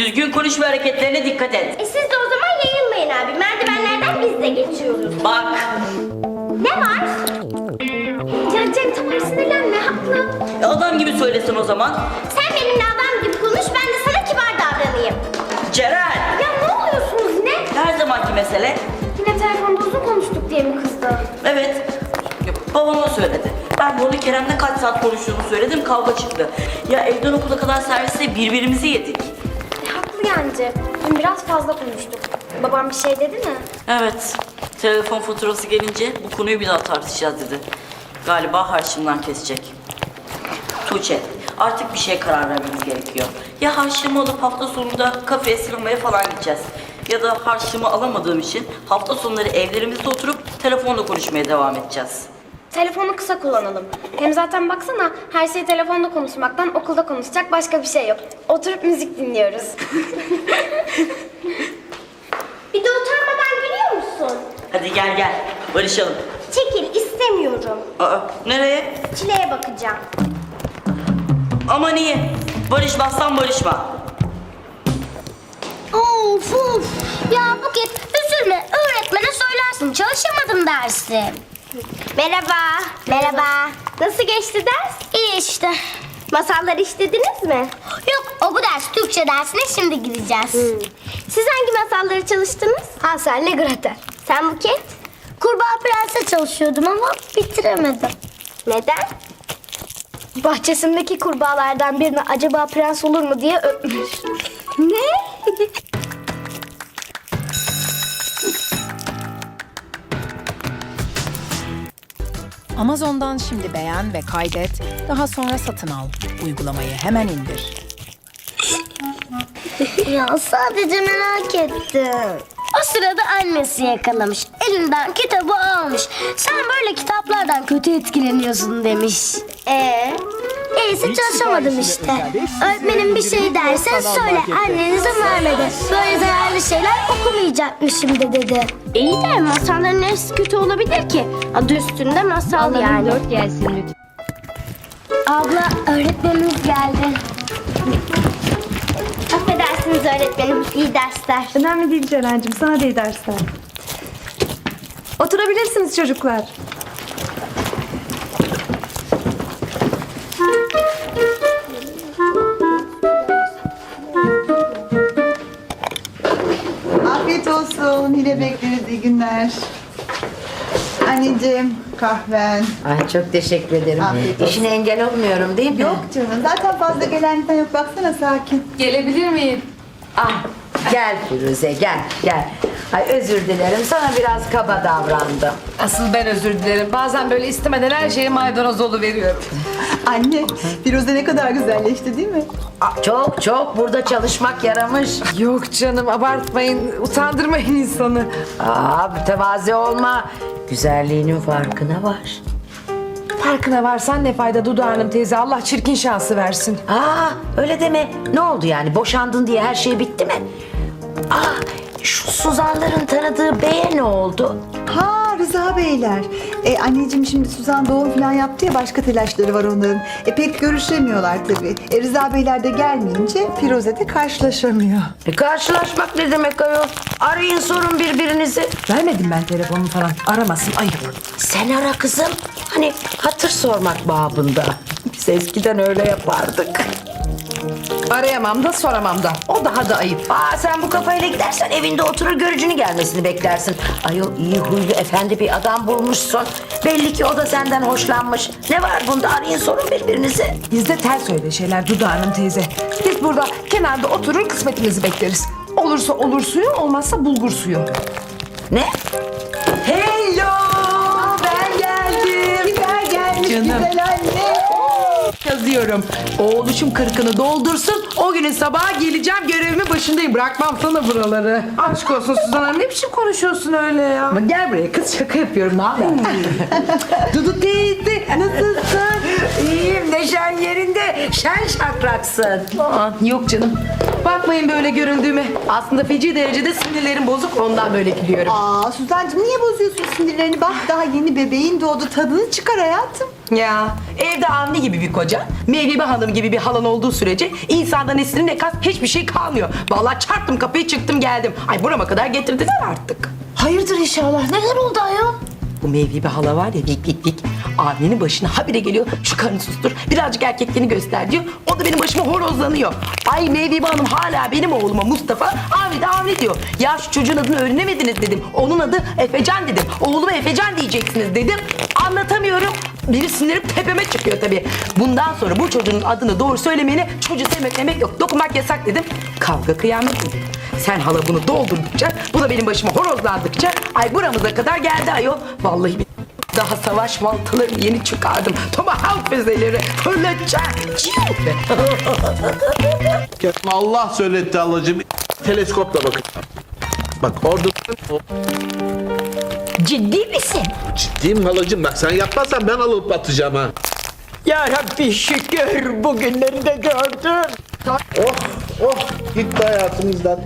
Düzgün konuş ve hareketlerine dikkat et. E siz de o zaman yayılmayın abi. Merdivenlerden biz de geçiyoruz. Bak. Ne var? Ya Cem tamam sinirlenme haklı. e, Adam gibi söylesin o zaman. Sen benimle adam gibi konuş ben de sana kibar davranayım. Ceren. Ya ne oluyorsunuz yine? Her zamanki mesele. Yine telefonda uzun konuştuk diye mi kızdı? Evet. Babama söyledi. Ben bunu Kerem'le kaç saat konuştuğumu söyledim kavga çıktı. Ya evden okula kadar serviste birbirimizi yedik. Cem. Dün biraz fazla konuştuk. Babam bir şey dedi mi? Evet. Telefon faturası gelince bu konuyu bir daha tartışacağız dedi. Galiba harçımdan kesecek. Tuğçe, artık bir şey karar vermemiz gerekiyor. Ya harçlığımı alıp hafta sonunda kafeye sinemaya falan gideceğiz. Ya da harçlığımı alamadığım için hafta sonları evlerimizde oturup telefonla konuşmaya devam edeceğiz. Telefonu kısa kullanalım. Hem zaten baksana her şey telefonda konuşmaktan okulda konuşacak başka bir şey yok. Oturup müzik dinliyoruz. bir de utanmadan gülüyor musun? Hadi gel gel, barışalım. Çekil istemiyorum. Aa, nereye? Çileğe bakacağım. Ama niye? Barışmazsan barışma. Of of. Ya Buket üzülme öğretmene söylersin çalışamadım dersi. Merhaba. Merhaba. Nasıl geçti ders? İyi işte. Masalları işlediniz mi? Yok o bu ders Türkçe dersine şimdi gideceğiz. Siz hangi masalları çalıştınız? Hansel'le Gretel. Sen Buket? Kurbağa Prens'e çalışıyordum ama bitiremedim. Neden? Bahçesindeki kurbağalardan birine acaba prens olur mu diye öpmüş. ne? Amazon'dan şimdi beğen ve kaydet, daha sonra satın al. Uygulamayı hemen indir. Ya sadece merak ettim. O sırada annesi yakalamış. Elinden kitabı almış. Sen böyle kitaplardan kötü etkileniyorsun demiş. Ee? İyisi çalışamadım işte. Öğretmenim bir şey derse söyle annenize vermedi. Böyle zararlı şeyler okumayacakmışım de dedi. İyi de masalların neresi kötü olabilir ki? Adı üstünde masal yani. dört gelsin lütfen. Abla öğretmenimiz geldi. Affedersiniz öğretmenim. İyi dersler. Önemli değil Ceren'cim. Sana da iyi dersler. Oturabilirsiniz çocuklar. Yine bekleriz. İyi günler. Anneciğim kahven. Ay çok teşekkür ederim. Afiyet olsun. İşine engel olmuyorum değil mi? Yok canım. Zaten fazla gelen yok. Baksana sakin. Gelebilir miyim? Ah gel Firuze gel gel. Ay özür dilerim sana biraz kaba davrandım. Asıl ben özür dilerim. Bazen böyle istemeden her şeyi maydanoz veriyorum. Anne, Firuze ne kadar güzelleşti değil mi? Çok çok burada çalışmak yaramış. Yok canım abartmayın, utandırmayın insanı. Aa mütevazi olma. Güzelliğinin farkına var. Farkına varsan ne fayda Dudu Hanım teyze. Allah çirkin şansı versin. Aa öyle deme. Ne oldu yani boşandın diye her şey bitti mi? Şu Suzanların tanıdığı beye ne oldu? Ha Rıza Beyler. E, anneciğim şimdi Suzan doğum falan yaptı ya başka telaşları var onların. E, pek görüşemiyorlar tabii. E, Rıza Beyler de gelmeyince Firuze de karşılaşamıyor. E, karşılaşmak ne demek ayol? Arayın sorun birbirinizi. Vermedim ben telefonu falan. Aramasın ayıp. Sen ara kızım. Hani hatır sormak babında. Biz eskiden öyle yapardık. Arayamam da soramam da. O daha da ayıp. Aa sen bu kafayla gidersen evinde oturur görücünü gelmesini beklersin. Ayol iyi huylu efendi bir adam bulmuşsun. Belli ki o da senden hoşlanmış. Ne var bunda arayın sorun birbirinizi. Bizde ters öyle şeyler Dudu Hanım teyze. Biz burada kenarda oturur kısmetimizi bekleriz. Olursa olur suyu, olmazsa bulgur suyu. Ne? Yazıyorum. Oğluşum kırkını doldursun. O günün sabaha geleceğim. Görevimin başındayım. Bırakmam sana buraları. Aşk olsun Suzan Hanım. Ne biçim konuşuyorsun öyle ya? Ama gel buraya kız şaka yapıyorum. Ne haber? Dudu teyze nasılsın? İyiyim neşen yerinde. Şen şakraksın. Aa, yok canım. Bakmayın böyle göründüğüme. Aslında feci derecede sinirlerim bozuk. Ondan böyle gülüyorum. Aa Suzancığım niye bozuyorsun sinirlerini? Bak daha yeni bebeğin doğdu. Tadını çıkar hayatım. Ya evde Avni gibi bir koca, Mevlibe Hanım gibi bir halan olduğu sürece insanda neslinin ne kas hiçbir şey kalmıyor. Vallahi çarptım kapıyı çıktım geldim. Ay burama kadar getirdiler artık. Hayırdır inşallah. Neler oldu ayol? Bu Mevlibe hala var ya vik vik vik. Avni'nin başına habire geliyor. Şu karını sustur. Birazcık erkekliğini göster diyor. O da benim başıma horozlanıyor. Ay Mevlibe Hanım hala benim oğluma Mustafa. Avni de Avni diyor. Ya şu çocuğun adını öğrenemediniz dedim. Onun adı Efecan dedim. Oğluma Efecan diyeceksiniz dedim. Anlatamıyorum. Biri sinirim tepeme çıkıyor tabii. Bundan sonra bu çocuğun adını doğru söylemeyene çocuğu sevmek demek yok. Dokunmak yasak dedim. Kavga kıyamet dedim. Sen hala bunu doldurdukça, bu da benim başıma horozlandıkça ay buramıza kadar geldi ayol. Vallahi bir daha savaş baltalarını yeni çıkardım. Tomahawk füzeleri fırlatacağım. Allah söyletti halacığım. Teleskopla bakın. Bak orada Ciddi misin? ciddiyim halacığım. Bak sen yapmazsan ben alıp atacağım ha. Ya Rabbi şükür bugünleri de gördüm. Oh oh gitti hayatımızdan.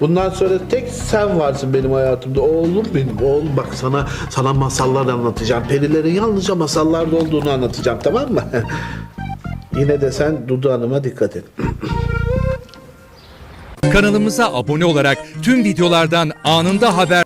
Bundan sonra tek sen varsın benim hayatımda. Oğlum benim oğlum bak sana sana masallar anlatacağım. Perilerin yalnızca masallarda olduğunu anlatacağım tamam mı? Yine de sen Dudu Hanım'a dikkat et. Kanalımıza abone olarak tüm videolardan anında haber